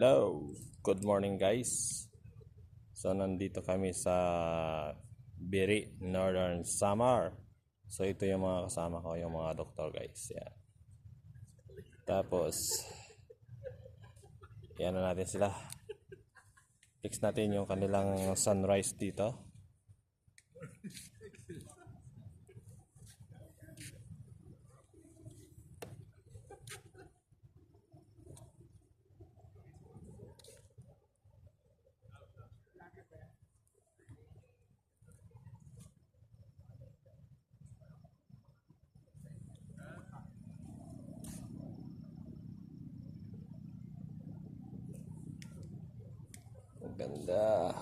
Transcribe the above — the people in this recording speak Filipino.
Hello, good morning guys. So nandito kami sa Biri, Northern Samar. So ito yung mga kasama ko, yung mga doktor guys. Yan. Tapos, yan na natin sila. Fix natin yung kanilang sunrise dito. Ganda.